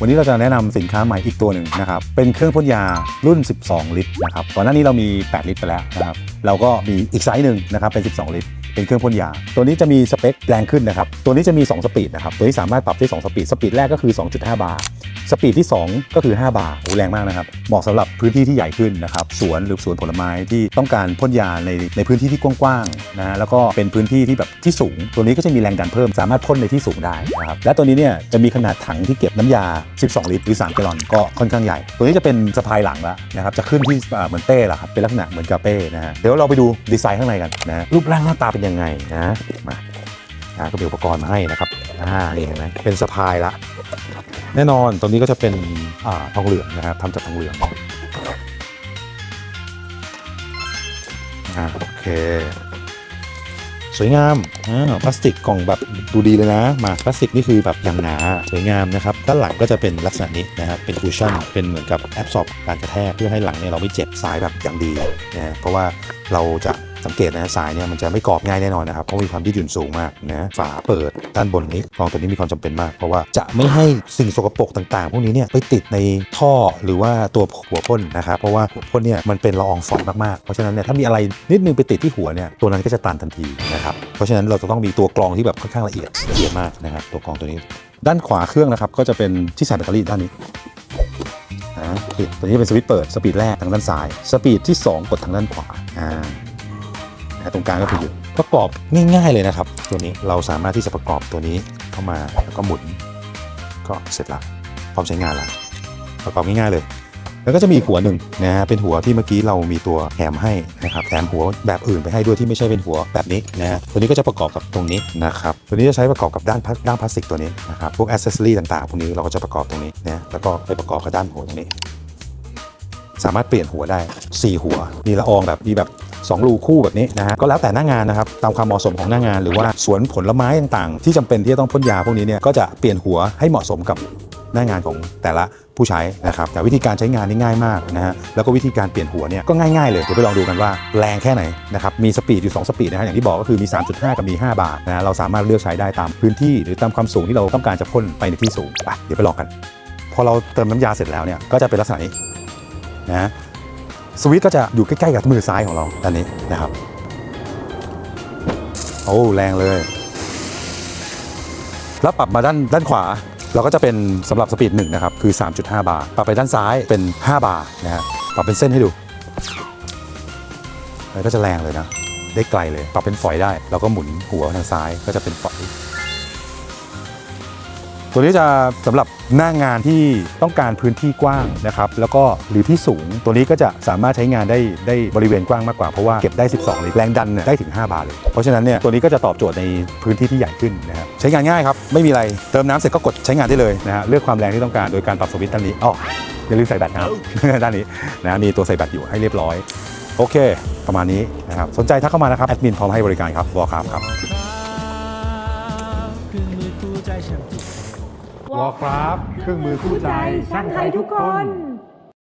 วันนี้เราจะแนะนำสินค้าใหม่อีกตัวหนึ่งนะครับ เป็นเครื่องพ่นยารุ่น 12 ลิตรนะครับ ก่อนหน้านี้เรามี 8 ลิตรไปแล้วนะครับ เราก็มีอีกไซส์หนึ่งนะครับ เป็น 12 ลิตร เป็นเครื่องพ่นยา ตัวนี้จะมีสเปคแรงขึ้นนะครับ ตัวนี้จะมี 2 สปีดนะครับ ตัวนี้สามารถปรับได้2สปีด สปีดแรกก็คือ 2.5 บาร์ สปีดที่ 2 ก็คือ 5 บาร์โอ้แรงมากนะครับ เหมาะสำหรับพื้นที่ที่ใหญ่ขึ้นนะครับ สวนหรือสวนผลไม้ที่ต้องการพ่นยาในในพื้นที่ที่กว้างๆนะฮะ แล้วก็เป็นพื้นที่ที่แบบที่สูง ตัวนี้ก็จะมีแรงดันเพิ่ม สามารถพ่นในที่สูงได้นะครับ และตัวนี้เนี่ยจะมีขนาดถังที่เก็บน้ำยา 12 ลิตรหรือ 3 แกลลอนก็ค่อนข้างใหญ่ ตัวนี้จะเป็นสะพายหลังแล้วนะครับ จะขึ้นที่เหมือนเป้ละครับ เป็นลักษณะเหมือนกาเป้นะฮะ เดี๋ยวเราไปดูดีไซน์ข้างในกันนะรูปร่างหน้าตาเป็นยังไงนะมาอ่าก็มีอุปกรณ์มาให้นะครับอ่านี่เห็นไหมเป็นสะพายละ แน่นอนตรงนี้ก็จะเป็นอ่าทองเหลืองนะครับทำจากทองเหลืองอ่าโอเค สวยงามอ่าพลาสติกกล่องแบบดูดีเลยนะ มาพลาสติกนี่คือแบบอย่างหนาสวยงามนะครับ ด้านหลังก็จะเป็นลักษณะนี้นะครับเป็นคูชั่นเป็นเหมือนกับแอบซอบการกระแทกเพื่อให้หลังเนี่ยเราไม่เจ็บสายแบบอย่างดีนะเพราะว่าเราจะ สังเกตนะสายเนี่ยมันจะไม่กรอบง่ายแน่นอนนะครับเพราะมีความยืดหยุ่นสูงมากนะฝาเปิดด้านบนนี้กรองตัวนี้มีความจำเป็นมาก เพราะว่าจะไม่ให้สิ่งสกปรกต่างๆ พวกนี้เนี่ยไปติดในท่อหรือว่าตัวหัวพ่นนะครับเพราะว่าหัวพ่นเนี่ยมันเป็นละอองฝอยมากๆเพราะฉะนั้นเนี่ยถ้ามีอะไรนิดนึงไปติดที่หัวเนี่ยตัวนั้นก็จะตันทันทีนะครับเพราะฉะนั้นเราจะต้องมีตัวกรองที่แบบค่อนข้างละเอียดละเอียดมากนะครับตัวกรองตัวนี้ ด้านขวาเครื่องนะครับก็จะเป็นที่ใส่แบตเตอรี่ด้านนี้นะตัวนี้เป็นสวิตช์เปิดสปีดแรกทางด้านซ้าย สปีดที่ 2 กดทางด้านขวาอ่า ตรงกลางก็คือหยุดประกอบง่ายๆเลยนะครับ ตัวนี้เราสามารถที่จะประกอบตัวนี้เข้ามาแล้วก็หมุนก็เสร็จละพร้อมใช้งานละประกอบง่ายๆเลย แล้วก็จะมีอีกหัวหนึ่งนะฮะเป็นหัวที่เมื่อกี้เรามีตัวแถมให้นะครับแถมหัวแบบอื่นไปให้ด้วยที่ไม่ใช่เป็นหัวแบบนี้นะฮะตัวนี้ก็จะประกอบกับตรงนี้นะครับตัวนี้จะใช้ประกอบกับด้านพลาด้านพลาสติกตัวนี้นะครับพวกอ c เซสซอรี่ต่างๆพวกนี้เราก็จะประกอบตรงนี้นะแล้วก็ไปประกอบกับด้านหัวตรงนี้สามารถเปลี่ยนหัวได้ 4 หัว มีละอองแบบมีแบบ 2รูคู่แบบนี้นะฮะก็แล้วแต่หน้างานนะครับตามความเหมาะสมของหน้างาน หรือว่าสวนผลไม้ต่างๆ ที่จำเป็นที่จะต้องพ่นยาพวกนี้เนี่ยก็จะเปลี่ยนหัวให้เหมาะสมกับหน้างานของแต่ละผู้ใช้นะครับแต่วิธีการใช้งานนี่ง่ายมากนะฮะแล้วก็วิธีการเปลี่ยนหัวเนี่ยก็ง่ายๆเลยเดี๋ยวไปลองดูกันว่าแรงแค่ไหนนะครับมีสปีดอยู่ 2 สปีดนะฮะอย่างที่บอกก็คือมี 3.5 กับมี 5 บาทนะฮะเราสามารถเลือกใช้ได้ตามพื้นที่ หรือตามความสูงที่เราต้องการจะพ่นไปในที่สูงไปเดี๋ยวไปลองกัน พอเราเติมน้ำยาเสร็จแล้วเนี่ยก็จะเป็นลักษณะนี้นะ สวิตช์ก็จะอยู่ใกล้ๆกับมือซ้ายของเราด้านนี้นะครับ โอ้แรงเลย แล้วปรับมาด้านด้านขวาเราก็จะเป็นสำหรับสปีดหนึ่งนะครับคือ 3.5 บาร์ปรับไปด้านซ้ายเป็น 5 บาร์นะฮะปรับเป็นเส้นให้ดูแล้วก็จะแรงเลยนะ ได้ไกลเลย ปรับเป็นฝอยได้ แล้วก็หมุนหัวทางซ้ายก็จะเป็นฝอย ตัวนี้จะสำหรับหน้างานที่ต้องการพื้นที่กว้างนะครับแล้วก็หรือที่สูง ตัวนี้ก็จะสามารถใช้งานได้ได้บริเวณกว้างมากกว่าเพราะว่าเก็บได้ 12ลิตรแรงดันเนี่ยได้ถึง 5 บาร์เลย เพราะฉะนั้นเนี่ยตัวนี้ก็จะตอบโจทย์ในพื้นที่ที่ใหญ่ขึ้นนะครับใช้งานง่ายครับไม่มีอะไรเติมน้ำเสร็จก็กดใช้งานได้เลยนะฮะเลือกความแรงที่ต้องการโดยการปรับสวิตช์ด้านนี้อ๋ออย่าลืมใส่แบตนะครับด้านนี้นะมีตัวใส่แบตอยู่ให้เรียบร้อย โอเค ประมาณนี้นะครับสนใจทักเข้ามานะครับแอดมินพร้อมให้บริการครับวอลครับครับ วอลครับเครื่องมือคู่ใจช่างไทยทุกคน